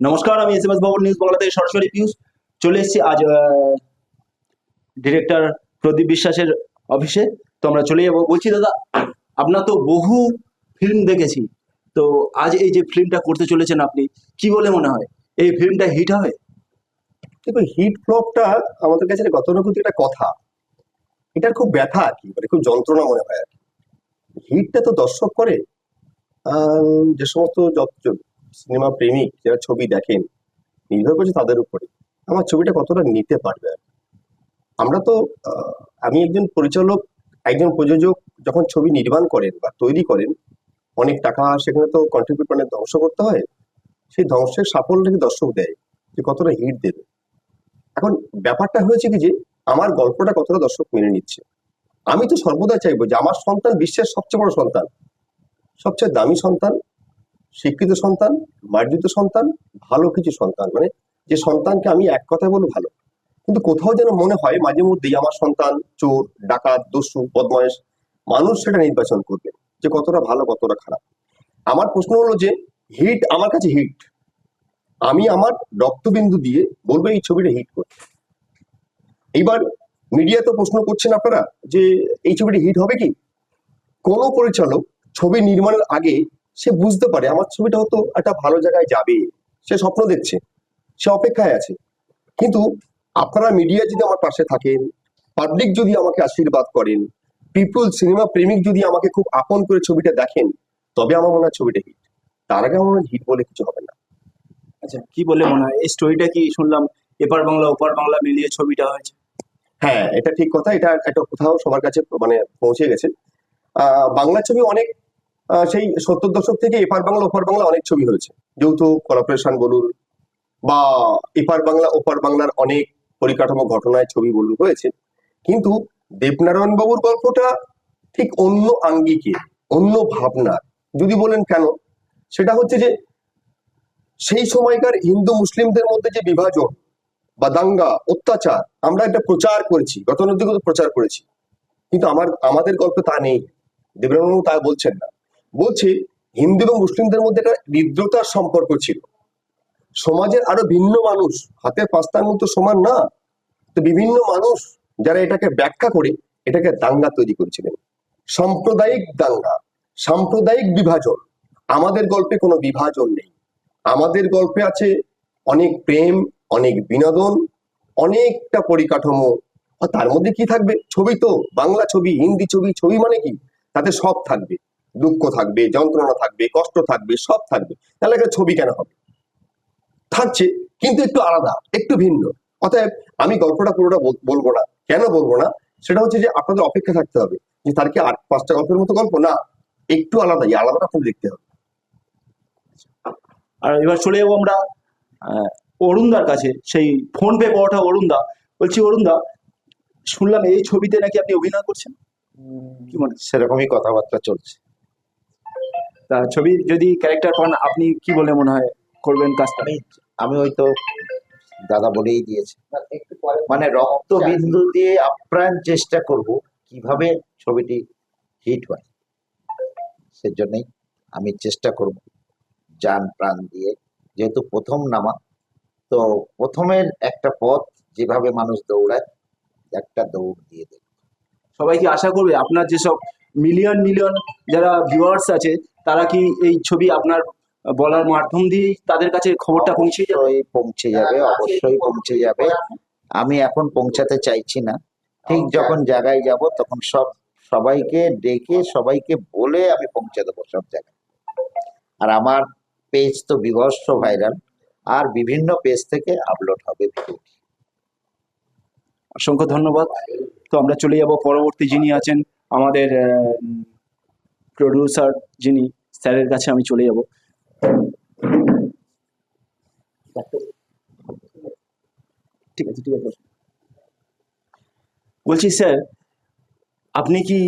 নমস্কার, আমি S M S বাবুর নিউজ বাংলা থেকে সরাসরি পিউষ চলে এসেছি আজ ডিরেক্টর প্রদীপ বিশ্বাসের অফিসে তো আমরা চলে যাব। বলছি, দাদা, আপনার তো বহু ফিল্ম দেখেছি। তো আজ এই যে ফিল্মটা করতে চলেছেন আপনি, কি বলে মনে হয়? এই ফিল্মটা হিট হবে? দেখুন হিট ফ্লপটা আমাদের কাছে গতানুগতিক একটা কথা। এটার খুব ব্যথা আর কি মানে খুব যন্ত্রণা মনে হয় আর কি। হিটটা তো দর্শক করে যে সমস্ত সিনেমা প্রেমিক যারা ছবি দেখেন, নির্ভর করছে তাদের উপরে, আমার ছবিটা কতটা নিতে পারবে আমরা তো আমি একজন পরিচালক, একজন প্রযোজক, যখন ছবি নির্মাণ করেন বা তৈরি করেন, অনেক টাকা সেখানে তো কন্ট্রিবিউট মানে ধ্বংস করতে হয়, সেই ধ্বংসের সাফল্যকে দর্শক দেয়, যে কতটা হিট দেবে। এখন ব্যাপারটা হয়েছে কি যে, আমার গল্পটা কতটা দর্শক মেনে নিচ্ছে। আমি তো সর্বদা চাইব যে আমার সন্তান বিশ্বের সবচেয়ে বড় সন্তান, সবচেয়ে দামি সন্তান শিক্ষিত সন্তান, মার্জিত সন্তান, ভালো কিছু সন্তান। মানে যে সন্তানকে আমি এক কথায় বলব ভালো। কিন্তু কোথাও যেন মনে হয় মাঝে মধ্যেই আমার সন্তান চোর, ডাকাত, দস্যু, বদমায়েশ, মানুষ সেটা নির্বাচন করবে যে কতটা ভালো, কতটা খারাপ। আমার প্রশ্ন হলো যে হিট আমার কাছে হিট আমি আমার রক্তবিন্দু দিয়ে বলব এই ছবিটা হিট করতে। এইবার মিডিয়া তো প্রশ্ন করছেন আপনারা যে, এই ছবিটা হিট হবে কি? কোন পরিচালক ছবি নির্মাণের আগে সে বুঝতে পারে আমার ছবিটা হয়তো একটা ভালো জায়গায় যাবে। সে স্বপ্ন দেখছে সে অপেক্ষায় আছে। কিন্তু আপনারা মিডিয়া যদি আমার পাশে থাকেন পাবলিক যদি আমাকে আশীর্বাদ করেন পিপুল সিনেমা প্রেমিক যদি আমাকে খুব আপন করে ছবিটা দেখেন তবে আমার মনে হয় ছবিটা হিট তার আগে আমার হিট বলে কিছু হবে না। আচ্ছা কি বলে মনে হয়? এই স্টোরিটা কি শুনলাম এপার বাংলা ওপার বাংলা মিলিয়ে ছবিটা হয়েছে? হ্যাঁ এটা ঠিক কথা এটা একটা কোথাও সবার কাছে মানে পৌঁছে গেছে। আহ, বাংলা ছবি অনেক সেই সত্তর দশক থেকে এপার বাংলা ওপার বাংলা অনেক ছবি হয়েছে। যৌথ কলাপরেশন বলুন বা এপার বাংলা ওপার বাংলার অনেক পরিকাঠামো ঘটনায় ছবি বলুন হয়েছে। কিন্তু দেবনারায়ণ বাবুর গল্পটা ঠিক অন্য আঙ্গিকে, অন্য ভাবনার। যদি বলেন কেন? সেটা হচ্ছে যে সেই সময়কার হিন্দু মুসলিমদের মধ্যে যে বিভাজন বা দাঙ্গা, অত্যাচার, আমরা একটা প্রচার করেছি, গতানুগতিক প্রচার করেছি। কিন্তু আমার, আমাদের গল্পে তা নেই। দেবরানবাবু তা বলছেন না। বলছে, হিন্দু এবং মুসলিমদের মধ্যে একটা হৃদ্রতার সম্পর্ক ছিল। সমাজের আরও ভিন্ন মানুষ, হাতের পাঁচটার মতো সমান না। তো বিভিন্ন মানুষ যারা এটাকে ব্যাখ্যা করে, এটাকে দাঙ্গা তৈরি করেছিলেন। সাম্প্রদায়িক দাঙ্গা, সাম্প্রদায়িক বিভাজন। আমাদের গল্পে কোনো বিভাজন নেই। আমাদের গল্পে আছে অনেক প্রেম, অনেক বিনোদন, অনেকটা পরিকাঠামো। আর তার মধ্যে কি থাকবে? ছবি তো, বাংলা ছবি, হিন্দি ছবি ছবি মানে কি? তাতে সব থাকবে। দুঃখ থাকবে যন্ত্রণা থাকবে কষ্ট থাকবে সব থাকবে। তাহলে একটা ছবি কেন হবে? থাকছে কিন্তু একটু আলাদা একটু ভিন্ন। অতএব আমি গল্পটা পুরোটা বলব না। কেন বলব না? সেটা হচ্ছে যে আপনাদের অপেক্ষা থাকতে হবে যে তার কি আট পাঁচটা গল্পের মতো গল্প? না একটু আলাদা এই আলাদাটা আপনাদের দেখতে হবে। আর এবার চলে যাব আমরা আহ, অরুণদার কাছে সেই ফোন পে পাওয়াটা অরুণদা। বলছি অরুণদা শুনলাম এই ছবিতে নাকি আপনি অভিনয় করছেন? কি মনে? সেরকমই কথাবার্তা চলছে। তা ছবি যদি ক্যারেক্টার পান আপনি কি বলে মনে হয় করবেন কাজটা? আমি আমি ওই তো দাদা বলেই দিয়েছে। মানে রক্তবিন্দু দিয়ে আপ্রাণ চেষ্টা করব কীভাবে ছবিটি হিট হয়। সেজন্যই আমি চেষ্টা করব যান প্রাণ দিয়ে। যেহেতু প্রথম নামা তো প্রথমের একটা পথ যেভাবে মানুষ দৌড়ায় একটা দৌড় দিয়ে দেবে। সবাই কি আশা করবে আপনার যেসব মিলিয়ন মিলিয়ন যারা ভিউয়ার্স আছে তারা কি এই ছবি আপনার বলার মাধ্যম দিয়ে তাদের কাছে খবরটা পৌঁছে যাবে? পৌঁছে যাবে অবশ্যই পৌঁছে যাবে। আমি এখন পৌঁছাতে চাইছি না। ঠিক যখন জায়গায় যাব তখন সব সবাইকে ডেকে সবাইকে বলে আমি পৌঁছে দেবো সব জায়গায়। আর আমার পেজ তো বিভৎস ভাইরাল আর বিভিন্ন পেজ থেকে আপলোড হবে ভিডিওটি অসংখ্য ধন্যবাদ। তো আমরা চলে যাব। পরবর্তী যিনি আছেন আমাদের প্রডিউসার যিনি স্যারের কাছে আমি চলে যাব। ঠিক আছে ঠিক আছে। বলছি স্যার আপনি কি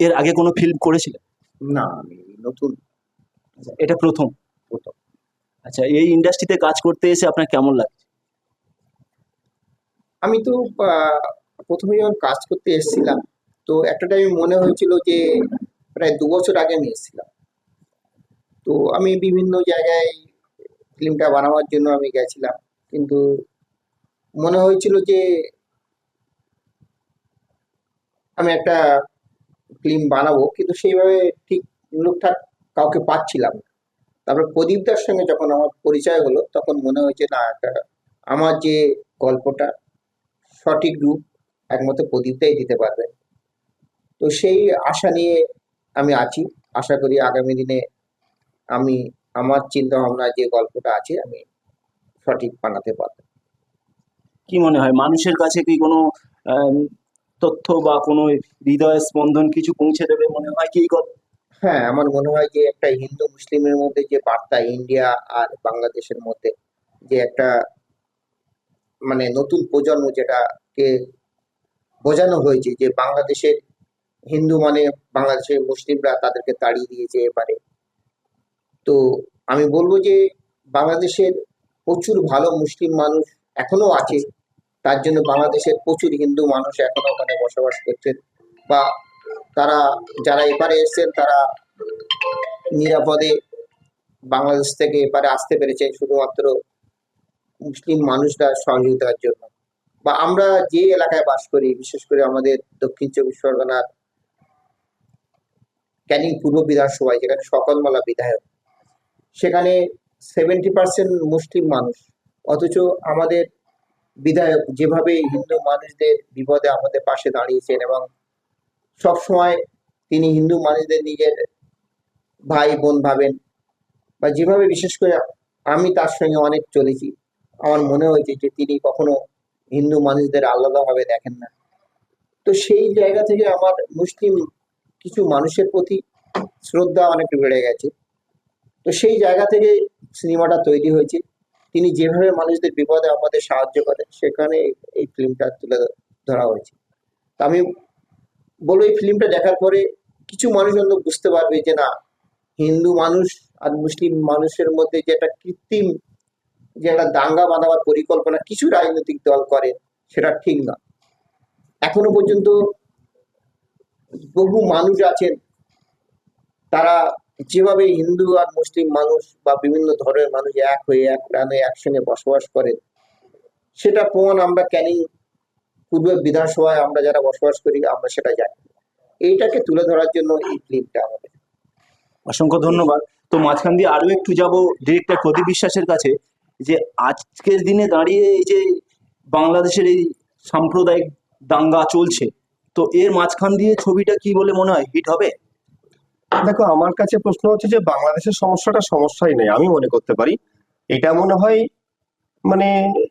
এর আগে কোনো ফিল্ম করেছিলেন? না আমি নতুন। আচ্ছা, এটা প্রথম। প্রথম। আচ্ছা এই ইন্ডাস্ট্রিতে কাজ করতে এসে আপনার কেমন লাগছে আমি তো প্রথমে যখন কাজ করতে এসেছিলাম। তো একটা টাইমে মনে হয়েছিল যে প্রায় দু বছর আগে আমি এসেছিলাম। তো আমি বিভিন্ন জায়গায় ফিল্মটা বানাবার জন্য আমি গেছিলাম। কিন্তু মনে হয়েছিল যে আমি একটা ফিল্ম বানাবো, কিন্তু সেইভাবে ঠিক লোকটা কাউকে পাচ্ছিলাম না। তারপর প্রদীপদার সঙ্গে যখন আমার পরিচয় হলো, তখন মনে হয়েছে না, একটা আমার যে গল্পটা সঠিক রূপ একমাত্র প্রদীপটাই দিতে পারবে। তো সেই আশা নিয়ে আমি আছি। আশা করি আগামী দিনে আমি আমার চিন্তা ভাবনা যে গল্পটা আছে আমি সঠিক বানাতে পারব। কি মনে হয় মানুষের কাছে কি কোনো তথ্য বা কোনো হৃদয় স্পন্দন কিছু পৌঁছে দেবে মনে হয় কি এই গল্প? হ্যাঁ আমার মনে হয় যে একটা হিন্দু মুসলিমের মধ্যে যে বার্তা ইন্ডিয়া আর বাংলাদেশের মধ্যে যে একটা মানে নতুন প্রজন্ম যেটাকে বোঝানো হয়েছে যে বাংলাদেশের হিন্দু মানে বাংলাদেশের মুসলিমরা তাদেরকে তাড়িয়ে দিয়েছে এবারে। তো আমি বলব যে, বাংলাদেশের প্রচুর ভালো মুসলিম মানুষ এখনও আছে। তার জন্য বাংলাদেশের প্রচুর হিন্দু মানুষ এখনও ওখানে বসবাস করছেন বা তারা যারা এপারে এসেছেন তারা নিরাপদে বাংলাদেশ থেকে এপারে আসতে পেরেছে শুধুমাত্র মুসলিম মানুষরা সহযোগিতার জন্য। বা আমরা যে এলাকায় বাস করি, বিশেষ করে আমাদের দক্ষিণ চব্বিশ পরগনার ক্যানিং পূর্ব বিধানসভায়, যেখানে সকলমালা বিধায়ক। সেখানে সেভেন্টি পার্সেন্ট মুসলিম মানুষ। অথচ আমাদের বিধায়ক যেভাবে হিন্দু মানুষদের বিপদে আমাদের পাশে দাঁড়িয়েছেন এবং সব সময় তিনি হিন্দু মানুষদের নিজের ভাই বোন ভাবেন, বা যেভাবে বিশেষ করে আমি তার সঙ্গে অনেক চলেছি, আমার মনে হয়েছে যে তিনি কখনো হিন্দু মানুষদের আলাদাভাবে দেখেন না। তো সেই জায়গা থেকে আমার মুসলিম কিছু মানুষের প্রতি শ্রদ্ধা অনেক বেড়ে গেছে। তো সেই জায়গা থেকে সিনেমাটা তৈরি হয়েছে। তিনি যেভাবে মানুষদের বিপদে আমাদের সাহায্য করেন, সেখানে এই ফিল্মটা তুলে ধরা হয়েছে। আমি বলব, এই ফিল্মটা দেখার পরে কিছু মানুষ বুঝতে পারবে যে না, হিন্দু মানুষ আর মুসলিম মানুষের মধ্যে যে একটা কৃত্রিম, যে একটা দাঙ্গা বাঁধাবার পরিকল্পনা কিছু রাজনৈতিক দল করে, সেটা ঠিক না। এখনও পর্যন্ত বহু মানুষ আছেন। তারা যেভাবে হিন্দু আর মুসলিম মানুষ বা বিভিন্ন ধর্মের মানুষ এক হয়ে, এক প্রাণে, একসঙ্গে বসবাস করেন, সেটা প্রমাণ আমরা ক্যানিং পূর্ব বিধানসভায় আমরা যারা বসবাস করি, আমরা সেটা জানি। এইটাকে তুলে ধরার জন্য এই ক্লিপটা আমাদের। অসংখ্য ধন্যবাদ। তো মাঝখান দিয়ে আরও একটু যাব, ডিরেক্টর প্রদীপ বিশ্বাসের কাছে, যে আজকের দিনে দাঁড়িয়ে এই যে বাংলাদেশের এই সাম্প্রদায়িক দাঙ্গা চলছে তো এর মাঝখান দিয়ে ছবিটা কি বলে মনে হয়? হিট হবে? দেখো, আমার কাছে প্রশ্ন হচ্ছে যে বাংলাদেশের সমস্যাটা সমস্যাই নেই, আমি মনে করতে পারি। এটা মনে হয় মানে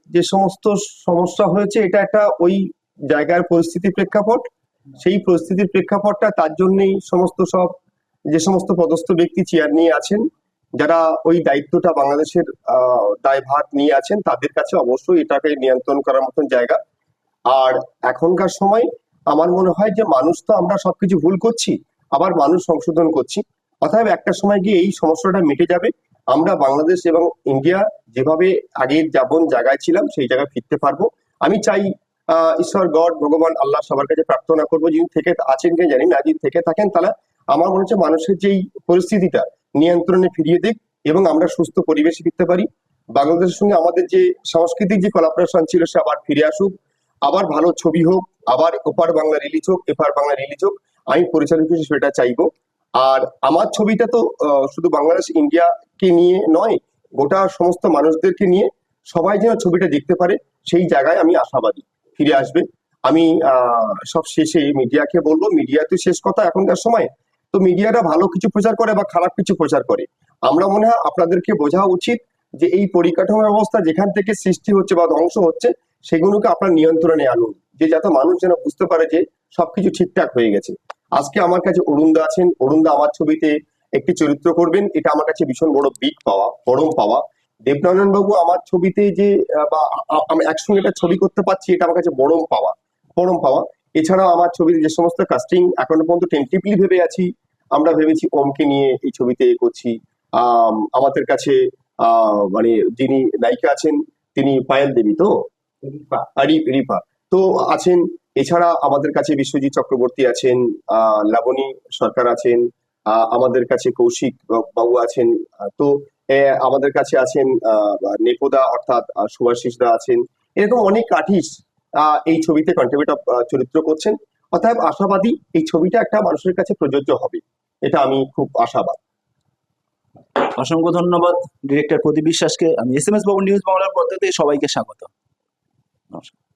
যে সমস্ত সমস্যা হয়েছে, এটা একটা ওই জায়গার পরিস্থিতির প্রেক্ষাপট। সেই পরিস্থিতির প্রেক্ষাপটটা, তার জন্যই সমস্ত সব, যে সমস্ত পদস্থ ব্যক্তি চেয়ার নিয়ে আছেন, যারা ওই দায়িত্বটা বাংলাদেশের দায়ভার নিয়ে আছেন, তাদের কাছে অবশ্যই এটাকে নিয়ন্ত্রণ করার মতন জায়গা। আর এখনকার সময় আমার মনে হয় যে মানুষ তো আমরা সবকিছু ভুল করছি, আবার মানুষ সংশোধন করছি। অতএব একটা সময় গিয়ে এই সমস্যাটা মিটে যাবে। আমরা বাংলাদেশ এবং ইন্ডিয়া যেভাবে আগের যাবন জায়গায় ছিলাম, সেই জায়গায় ফিরতে পারব। আমি চাই ঈশ্বর গড, ভগবান, আল্লাহ সবার কাছে প্রার্থনা করব। যিনি থেকে আছেন কে জানি না যদি থেকে থাকেন তাহলে আমার মনে হচ্ছে মানুষের যেই পরিস্থিতিটা নিয়ন্ত্রণে ফিরিয়ে দিক এবং আমরা সুস্থ পরিবেশে ফিরতে পারি। বাংলাদেশের সঙ্গে আমাদের যে সাংস্কৃতিক যে কলাপ্রেশন ছিল, সে আবার ফিরে আসুক। আবার ভালো ছবি হোক আবার ওপার বাংলা রিলিজ হোক এপার বাংলা রিলিজ হোক, আমি পরিচালক হিসেবে সেটা চাইব। আর আমার ছবিটা তো শুধু বাংলাদেশ, ইন্ডিয়াকে নিয়ে নয়, গোটা সমস্ত মানুষদেরকে নিয়ে সবাই যেন ছবিটা দেখতে পারে, সেই জায়গায় আমি আশাবাদী। ফিরে আসবে। আমি সব শেষে মিডিয়াকে বলব, মিডিয়া তো শেষ কথা এখনকার সময়। তো মিডিয়াটা ভালো কিছু প্রচার করে বা খারাপ কিছু প্রচার করে। আমরা মনে হয় আপনাদেরকে বোঝা উচিত যে এই পরিকাঠামো ব্যবস্থা যেখান থেকে সৃষ্টি হচ্ছে বা ধ্বংস হচ্ছে, সেগুলোকে আপনার নিয়ন্ত্রণে আনুন। যে যাতে মানুষ যেন বুঝতে পারে যে সবকিছু ঠিকঠাক হয়ে গেছে। আজকে আমার কাছে অরুণদা আছেন। অরুণদা আমার ছবিতে একটি চরিত্র করবেন। এটা আমার কাছে ভীষণ বড় বিগ পাওয়া পরম পাওয়া। দেবনারায়ণ বাবু আমার ছবিতে যে বা আমি একসঙ্গে একটা ছবি করতে পারছি এটা আমার কাছে বড়ম পাওয়া পরম পাওয়া। এছাড়াও আমার ছবিতে যে সমস্ত কাস্টিং এখনও পর্যন্ত টেন্টিভলি ভেবে আছি। আমরা ভেবেছি ওমকে নিয়ে এই ছবিতে করছি। আম, আমাদের কাছে আহ মানে যিনি নায়িকা আছেন তিনি পায়েল দেবী তো? আহ, রি- রিপা। তো আছেন এছাড়া আমাদের কাছে বিশ্বজিৎ চক্রবর্তী আছেন লাবণী সরকার আছেন আমাদের কাছে কৌশিক বাবু আছেন তো আমাদের কাছে আছেন নেপোদা অর্থাৎ আহ, সুভাষিস দা আছেন। এরকম অনেক আর্টিস্ট এই ছবিতে কন্ট্রিবিউট চরিত্র করছেন। অতএব আশাবাদী এই ছবিটা একটা মানুষের কাছে প্রযোজ্য হবে। এটা আমি খুব আশাবাদ। অসংখ্য ধন্যবাদ ডিরেক্টর প্রদীপ বিশ্বাসকে। আমি S M S Babu news বাংলার পদ্ধতি সবাইকে স্বাগত। নমস্কার।